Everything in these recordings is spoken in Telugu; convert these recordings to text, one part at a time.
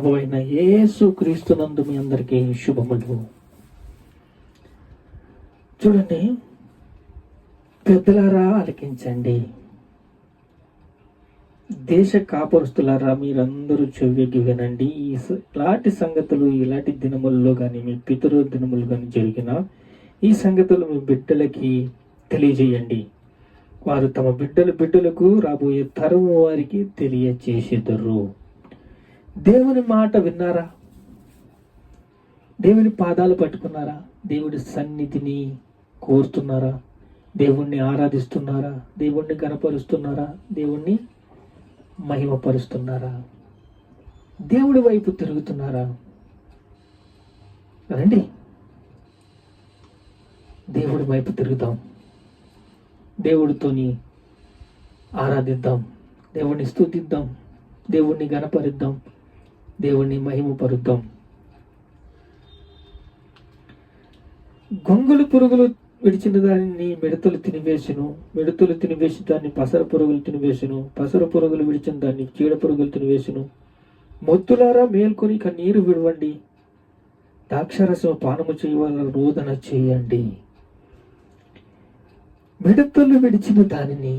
ప్రభు అయిన యేసు క్రీస్తునందు మీ అందరికీ శుభములు. చూడండి పెద్దలారా ఆలకించండి. దేశ కాపరుస్తులారా మీరందరూ చెవికి వినండి. ఈ ఇలాంటి సంగతులు ఇలాంటి దినముల్లో కానీ మీ పితరు దినములు కానీ జరిగిన ఈ సంగతులు మీ బిడ్డలకి తెలియజేయండి. వారు తమ బిడ్డల బిడ్డలకు రాబోయే తరం వారికి తెలియచేసేదరు. దేవుని మాట విన్నారా? దేవుని పాదాలు పట్టుకున్నారా? దేవుడి సన్నిధిని కోరుతున్నారా? దేవుణ్ణి ఆరాధిస్తున్నారా? దేవుణ్ణి గనపరుస్తున్నారా దేవుణ్ణి మహిమపరుస్తున్నారా? దేవుడి వైపు తిరుగుతున్నారా? రండి. దేవుడి వైపు తిరుగుదాం. దేవుడితోని ఆరాధిద్దాం. దేవుణ్ణి స్థుతిద్దాం. దేవుణ్ణి గణపరిద్దాం. దేవుణ్ణి మహిమపరుద్దాం. గొంగులు పురుగులు విడిచిన దానిని మిడతలు తినివేసును మిడతలు తినివేసి దాన్ని పసర పురుగులు తినివేసును పసర పురుగులు విడిచిన దాన్ని చీడ పురుగులు తినివేసును మొత్తులారా మేల్కొని కన్నీరు విడవండి. ద్రాక్షరసం పానము చేయవల రోదన చేయండి. మిడతలు విడిచిన దానిని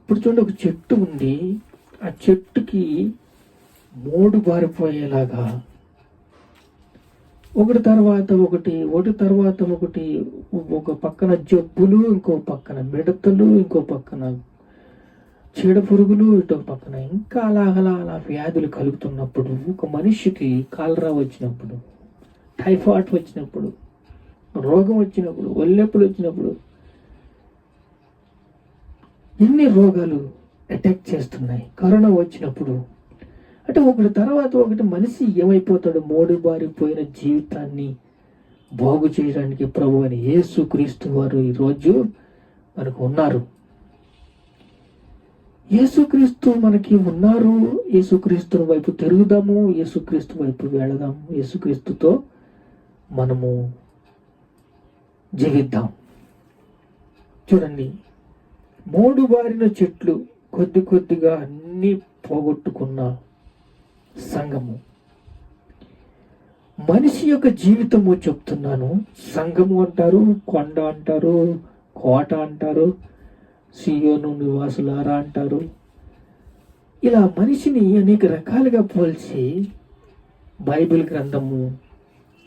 ఇప్పుడు చూడండి ఒక చెట్టు ఉంది. ఆ చెట్టుకి మోడు బారిపోయేలాగా ఒకటి తర్వాత ఒకటి ఒకటి తర్వాత ఒకటి ఒక పక్కన జబ్బులు ఇంకో పక్కన మిడతలు ఇంకో పక్కన చీడ పురుగులు ఇటో పక్కన ఇంకా అలాగలా అలా వ్యాధులు కలుగుతున్నప్పుడు ఒక మనిషికి కాలరా వచ్చినప్పుడు టైఫాయిడ్ వచ్చినప్పుడు రోగం వచ్చినప్పుడు ఒళ్ళెప్పుడు వచ్చినప్పుడు ఎన్ని రోగాలు అటాక్ చేస్తున్నాయి. కరోనా వచ్చినప్పుడు. అంటే ఒకటి తర్వాత ఒకటి మనిషి ఏమైపోతాడు? మోడు బారిపోయిన జీవితాన్ని బాగు చేయడానికి ప్రభు అని యేసు క్రీస్తు వారు ఈరోజు మనకు ఉన్నారు. యేసుక్రీస్తు మనకి ఉన్నారు. యేసుక్రీస్తు వైపు తిరుగుదాము. యేసుక్రీస్తు వైపు వెళదాము యేసుక్రీస్తుతో మనము జీవిద్దాం. చూడండి. మూడు బారిన చెట్లు కొద్ది కొద్దిగా అన్ని పోగొట్టుకున్న సంఘము. మనిషి యొక్క జీవితము చెప్తున్నాను. సంఘము అంటారు కొండ అంటారు కోట అంటారు సియోను నివాసులారా అంటారు. ఇలా మనిషిని అనేక రకాలుగా పోల్చి బైబిల్ గ్రంథము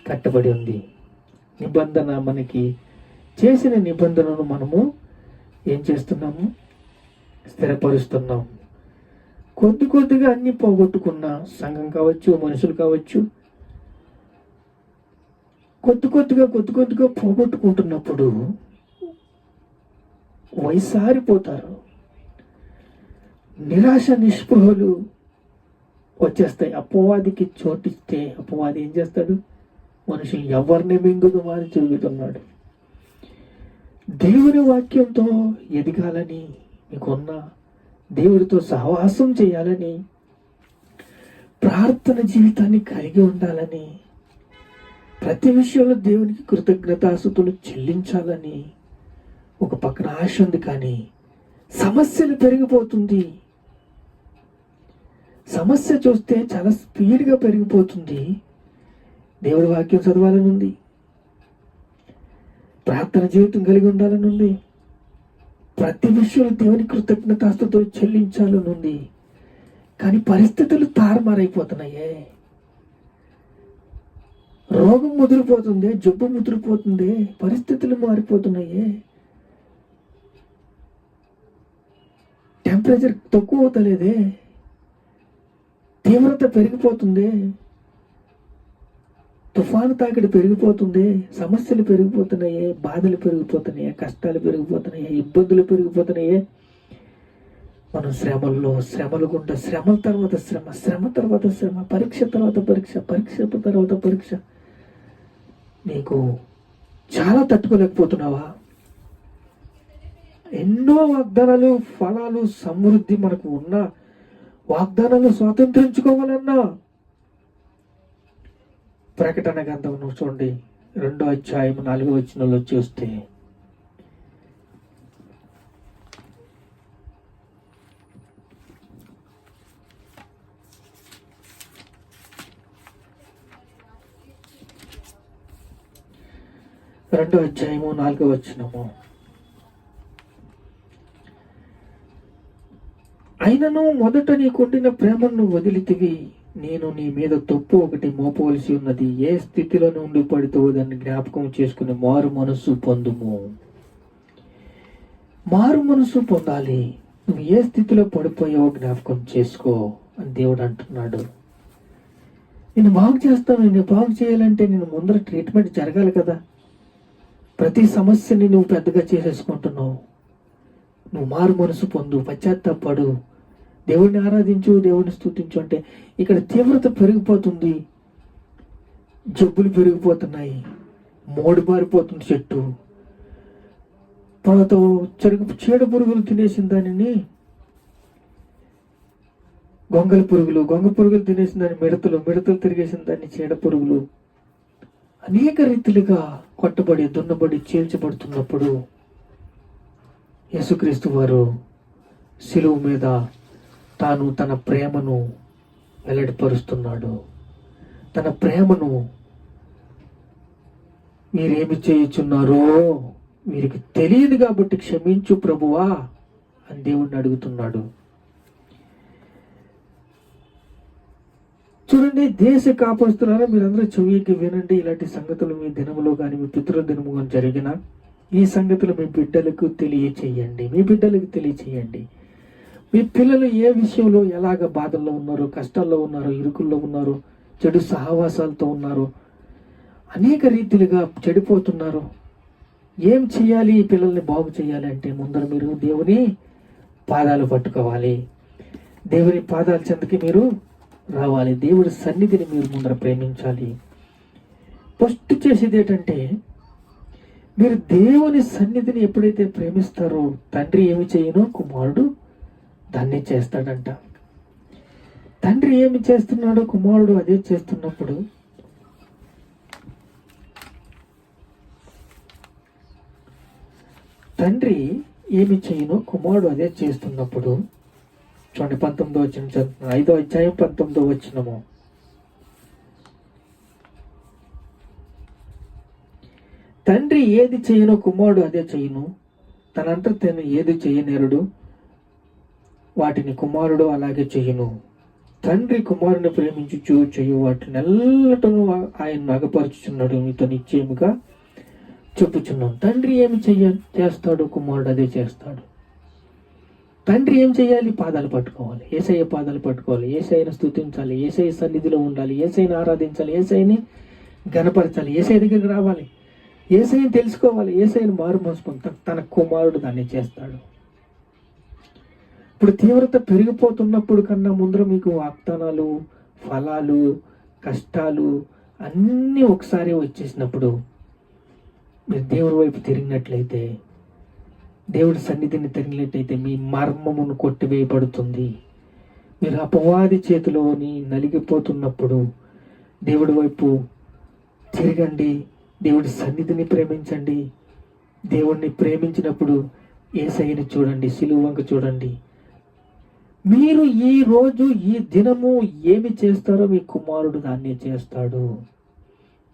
కట్టబడి ఉంది. నిబంధన మనకి చేసిన నిబంధనను మనము ఏం చేస్తున్నాము? స్థిరపరుస్తున్నాం. కొద్ది కొద్దిగా అన్ని పోగొట్టుకున్న సంఘం కావచ్చు మనుషులు కావచ్చు కొద్ది కొద్దిగా కొద్ది కొద్దిగా పోగొట్టుకుంటున్నప్పుడు వయసారిపోతారు నిరాశ నిస్పృహలు వచ్చేస్తాయి. అపవాదికి చోటిస్తే అపవాది ఏం చేస్తాడు? మనుషులు ఎవరిని మింగుదు అని తిరుగుతున్నాడు దేవుని వాక్యంతో ఎదగాలని మీకున్న దేవుడితో సహవాసం చేయాలని ప్రార్థన జీవితాన్ని కలిగి ఉండాలని ప్రతి విషయంలో దేవునికి కృతజ్ఞతాసుతులు చెల్లించాలని ఒక పక్కన ఆశ ఉంది కానీ సమస్యలు పెరిగిపోతుంది. సమస్య చూస్తే చాలా స్పీడ్గా పెరిగిపోతుంది. దేవుడి వాక్యం చదవాలని ఉంది ప్రార్థన జీవితం కలిగి ఉండాలని ఉంది ప్రతి విషయంలో దేవుని కృతజ్ఞతాస్తుతో చెల్లించాలని ఉంది కానీ పరిస్థితులు తారుమారైపోతున్నాయే. రోగం ముదిరిపోతుంది జబ్బు ముదిరిపోతుంది పరిస్థితులు మారిపోతున్నాయే. టెంపరేచర్ తక్కువ అవుతలేదే. తీవ్రత పెరిగిపోతుంది. తుఫాను తాకిడి పెరిగిపోతుంది సమస్యలు పెరిగిపోతున్నాయి బాధలు పెరిగిపోతున్నాయి కష్టాలు పెరిగిపోతున్నాయి ఇబ్బందులు పెరిగిపోతున్నాయి. మనం శ్రమల్లో శ్రమలు గుండా శ్రమల తర్వాత శ్రమ శ్రమ తర్వాత శ్రమ పరీక్ష తర్వాత పరీక్ష పరీక్ష తర్వాత పరీక్ష. నీకు చాలా తట్టుకోలేకపోతున్నావా? ఎన్నో వాగ్దానాలు ఫలాలు సమృద్ధి మనకు ఉన్న వాగ్దానాలు స్వాతంత్రించుకోవాలన్నా ప్రకటన గ్రంథం చూడండి. రెండో అధ్యాయం నాలుగో వచ్చినలో చూస్తే రెండో అధ్యాయము నాలుగో వచ్చినము అయినను మొదట నీకుండిన ప్రేమను వదిలితివి. నేను నీ మీద తప్పు ఒకటి మోపవలసి ఉన్నది. ఏ స్థితిలో నుండి పడితే దాన్ని జ్ఞాపకం చేసుకుని మారు మనస్సు పొందుము. మారు మనస్సు పొందాలి. నువ్వు ఏ స్థితిలో పడిపోయావో జ్ఞాపకం చేసుకో అని దేవుడు అంటున్నాడు. నేను బాగు చేస్తాను. నేను బాగు చేయాలంటే నేను ముందర ట్రీట్మెంట్ జరగాలి కదా. ప్రతి సమస్యని నువ్వు పెద్దగా చేసేసుకుంటున్నావు. నువ్వు మారు మనసు పొందు. పశ్చాత్తాపడు. దేవుడిని ఆరాధించు దేవుడిని స్థుతించు అంటే ఇక్కడ తీవ్రత పెరిగిపోతుంది. జబ్బులు పెరిగిపోతున్నాయి. మోడిబారిపోతుంది చెట్టు. తర్వాత చెరుకు చీడ పురుగులు తినేసిన దానిని గొంగల పురుగులు గొంగ పురుగులు తినేసిన దాన్ని మిడతలు మిడతలు తిరిగేసిన దాన్ని చీడ పురుగులు. అనేక రీతిలుగా కొట్టబడి దున్నబడి చీల్చబడుతున్నప్పుడు యేసుక్రీస్తు వారు శిలువు మీద తాను తన ప్రేమను వెల్లడిపరుస్తున్నాడు. తన ప్రేమను మీరేమి చేయుచున్నారో వీరికి తెలియదు కాబట్టి క్షమించు ప్రభువా అని దేవుణ్ణి అడుగుతున్నాడు. చూడండి దేశ కాపస్తులారా మీరందరూ చెవికి వినండి. ఇలాంటి సంగతులు మీ దినములో కానీ మీ పితృ దినము కానీ జరిగిన ఈ సంగతులు మీ బిడ్డలకు తెలియచేయండి. మీ బిడ్డలకు తెలియచేయండి. మీ పిల్లలు ఏ విషయంలో ఎలాగ బాధల్లో ఉన్నారో కష్టాల్లో ఉన్నారో ఇరుకుల్లో ఉన్నారో చెడు సహవాసాలతో ఉన్నారో అనేక రీతిలుగా చెడిపోతున్నారు. ఏం చేయాలి? ఈ పిల్లల్ని బాగు చేయాలి అంటే ముందర మీరు దేవుని పాదాలు పట్టుకోవాలి. దేవుని పాదాల చెందకి మీరు రావాలి. దేవుడి సన్నిధిని మీరు ముందర ప్రేమించాలి. ఫస్ట్ చేసేది ఏంటంటే మీరు దేవుని సన్నిధిని ఎప్పుడైతే ప్రేమిస్తారో తండ్రి ఏమి చేయనో? కుమారుడు దాన్ని చేస్తాడంట. తండ్రి ఏమి చేస్తున్నాడో కుమారుడు అదే చేస్తున్నప్పుడు తండ్రి ఏమి చేయను కుమారుడు అదే చేస్తున్నప్పుడు చూడండి పంతొమ్మిదో వచ్చిన ఐదో అధ్యాయం పంతొమ్మిదో వచ్చినము తండ్రి ఏది చేయను కుమారుడు అదే చేయను తనంతా తను ఏది చేయనేరుడు? వాటిని కుమారుడు అలాగే చేయును. తండ్రి కుమారుని ప్రేమించుచు చేయు వాటిని ఎల్లటను ఆయన నగపరుచుచున్నాడు. మీతో నిశ్చయముగా చెప్పుచున్నాను. తండ్రి ఏమి చెయ్య చేస్తాడు? కుమారుడు అదే చేస్తాడు. తండ్రి ఏం చేయాలి? పాదాలు పట్టుకోవాలి. ఏసయ్య పాదాలు పట్టుకోవాలి. ఏసైని స్తుతించాలి. ఏసై సన్నిధిలో ఉండాలి. ఏసైని ఆరాధించాలి. ఏసైని గనపరచాలి ఏసై దగ్గరికి రావాలి. ఏసైని తెలుసుకోవాలి. ఏసైని మారు మనసు తన కుమారుడు దాన్ని చేస్తాడు. ఇప్పుడు తీవ్రత పెరిగిపోతున్నప్పుడు కన్నా ముందర మీకు వాగ్దానాలు ఫలాలు కష్టాలు అన్నీ ఒకసారి వచ్చేసినప్పుడు మీరు దేవుడి వైపు తిరిగినట్లయితే దేవుడి సన్నిధిని తిరిగినట్లయితే మీ మర్మమును కొట్టివేయబడుతుంది. మీరు అపవాది చేతిలోని నలిగిపోతున్నప్పుడు దేవుడి వైపు తిరగండి దేవుడి సన్నిధిని ప్రేమించండి. దేవుడిని ప్రేమించినప్పుడు ఏసైని చూడండి సిలువంక చూడండి. మీరు ఈ రోజు ఈ దినము ఏమి చేస్తారో మీ కుమారుడు దాన్ని చేస్తాడు.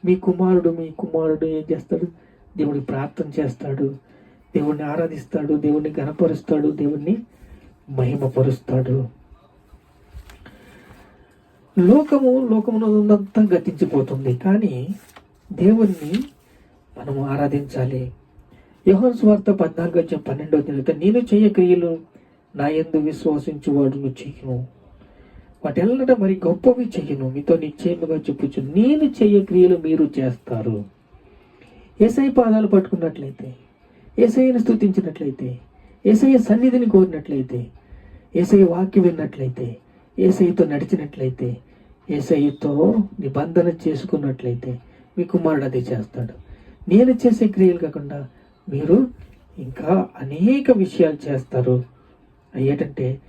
మీ కుమారుడు మీ కుమారుడు ఏం చేస్తాడు? దేవుడికి ప్రార్థన చేస్తాడు. దేవుణ్ణి ఆరాధిస్తాడు. దేవుణ్ణి గణపరుస్తాడు దేవుణ్ణి మహిమపరుస్తాడు. లోకము లోకమునంతా గతించిపోతుంది. కానీ దేవుణ్ణి మనము ఆరాధించాలి. యహోన్ స్వార్థ పద్నాలుగు వచ్చిన పన్నెండో తేదీ నేను చేయ క్రియలు నా ఎందు విశ్వసించు వాడును చెయ్యను వాటెల్లట మరి గొప్పవి చెయ్యను మీతో నిశ్చయముగా చెప్పుచు నేను చెయ్య క్రియలు మీరు చేస్తారు. ఏసై పాదాలు పట్టుకున్నట్లయితే ఏసైని స్థుతించినట్లయితే ఏసై సన్నిధిని కోరినట్లయితే ఏసై వాక్యం విన్నట్లయితే ఏసైతో నడిచినట్లయితే ఏసైతో నిబంధన చేసుకున్నట్లయితే మీ కుమారుడు అదే చేస్తాడు. నేను చేసే క్రియలు కాకుండా మీరు ఇంకా అనేక విషయాలు చేస్తారు. ఏంటంటే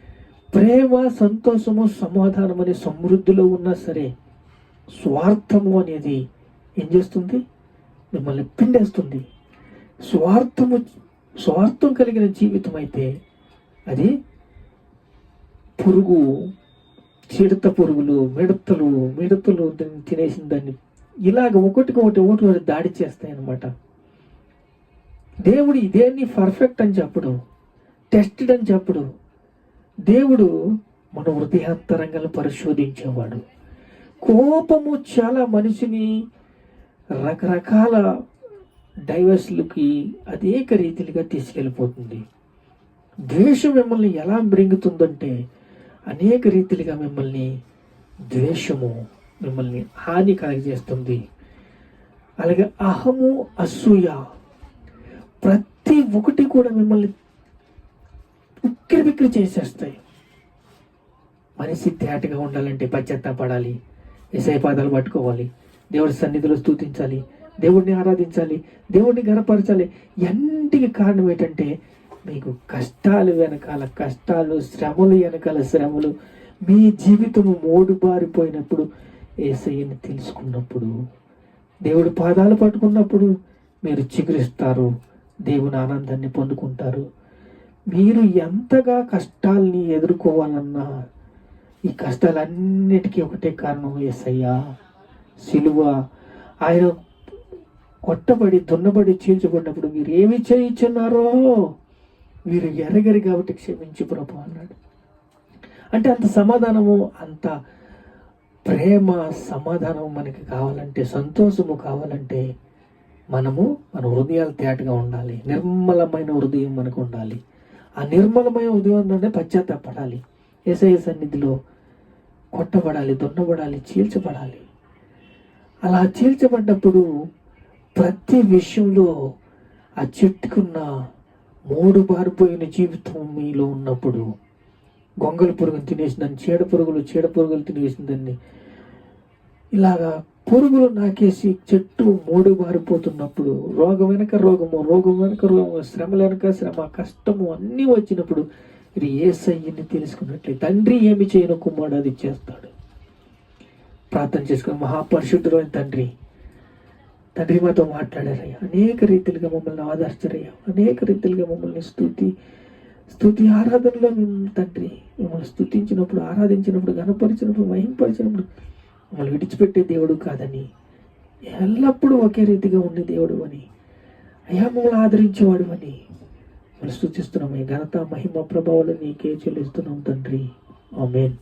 ప్రేమ సంతోషము సమాధానం అనే సమృద్ధిలో ఉన్నా సరే స్వార్థము అనేది ఏం చేస్తుంది? మిమ్మల్ని పిండేస్తుంది. స్వార్థము స్వార్థం కలిగిన జీవితం అయితే అది పురుగు చిడత పురుగులు మిడతలు మిడతలు దాన్ని తినేసిన దాన్ని ఇలాగ ఒకటికి ఒకటి ఒకటి దాడి చేస్తాయి అన్నమాట దేవుడు ఇదేన్ని పర్ఫెక్ట్ అని చెప్పడం టెస్టెడ్ అని చెప్పడు. దేవుడు మన హృదయాంతరంగాలను పరిశోధించేవాడు. కోపము చాలా మనిషిని రకరకాల డైవర్స్లకి అనేక రీతిలుగా తీసుకెళ్ళిపోతుంది. ద్వేషం మిమ్మల్ని ఎలా బ్రింగుతుందంటే అనేక రీతిలుగా మిమ్మల్ని ద్వేషము మిమ్మల్ని హాని కలిగజేస్తుంది. అలాగే అహము అసూయ ప్రతి ఒక్కటి కూడా మిమ్మల్ని ఉక్కిరి బిక్కిరి చేసేస్తాయి. మనిషి తేటగా ఉండాలంటే పశ్చాత్తాపడాలి. ఎసై పాదాలు పట్టుకోవాలి. దేవుడి సన్నిధిలో స్థూతించాలి దేవుడిని ఆరాధించాలి. దేవుడిని గనపరచాలి. ఎన్నిటికి కారణం ఏంటంటే మీకు కష్టాలు వెనకాల కష్టాలు శ్రమలు వెనకాల శ్రమలు మీ జీవితము మూడు బారిపోయినప్పుడు ఏసయ్యని తెలుసుకున్నప్పుడు దేవుడి పాదాలు పట్టుకున్నప్పుడు మీరు చిగురిస్తారు. దేవుని ఆనందాన్ని పొందుకుంటారు. మీరు ఎంతగా కష్టాల్ని ఎదుర్కోవాలన్నా ఈ కష్టాలన్నిటికీ ఒకటే కారణం ఎస్ఐయా సిలువ. ఆయన కొట్టబడి దున్నబడి చీల్చబడినప్పుడు మీరు ఏమి చేయించున్నారో వీరు ఎరగరు కాబట్టి క్షమించి ప్రభు అన్నాడు. అంటే అంత సమాధానము అంత ప్రేమ సమాధానం మనకి కావాలంటే సంతోషము కావాలంటే మనము మన హృదయాలు తేటగా ఉండాలి. నిర్మలమైన హృదయం మనకు ఉండాలి. ఆ నిర్మలమైన హృదయం అంటే పశ్చాత్తాపడాలి. ఏసఐ సన్నిధిలో కొట్టబడాలి దొన్నబడాలి చీల్చబడాలి. అలా చీల్చబడ్డప్పుడు ప్రతి విషయంలో ఆ చెట్టుకున్న మూడు బారిపోయిన జీవితం మీలో ఉన్నప్పుడు గొంగల పురుగును తినేసిందని చీడ పురుగులు చీడ పురుగులు తినేసిందని ఇలాగా పురుగులు నాకేసి చెట్టు మూడు బారిపోతున్నప్పుడు రోగం వెనక రోగము రోగం వెనక రోగము శ్రమ వెనక శ్రమ కష్టము అన్నీ వచ్చినప్పుడు ఇది ఏ సయ్యని తెలుసుకున్నట్లే. తండ్రి ఏమి చేయను కుమారుడు అది చేస్తాడు. ప్రార్థన చేసుకుని మహాపరిశుద్ధులైన తండ్రి తండ్రి మాతో మాట్లాడారయ్యా. అనేక రీతిలుగా మమ్మల్ని ఆదర్శరయ్యా అనేక రీతిలుగా మమ్మల్ని స్థుతి స్థుతి ఆరాధనలో మేము తండ్రి మిమ్మల్ని స్థుతించినప్పుడు ఆరాధించినప్పుడు గనపరిచినప్పుడు మహింపరిచినప్పుడు వాళ్ళు విడిచిపెట్టే దేవుడు కాదని ఎల్లప్పుడూ ఒకే రీతిగా ఉండే దేవుడు అని అయా మమ్మల్ని ఆదరించేవాడు అని మనం స్థుతిస్తున్నాం ఈ ఘనత మహిమ ప్రభావాలు నీకే చెల్లిస్తున్నాం తండ్రి. ఆమెన్.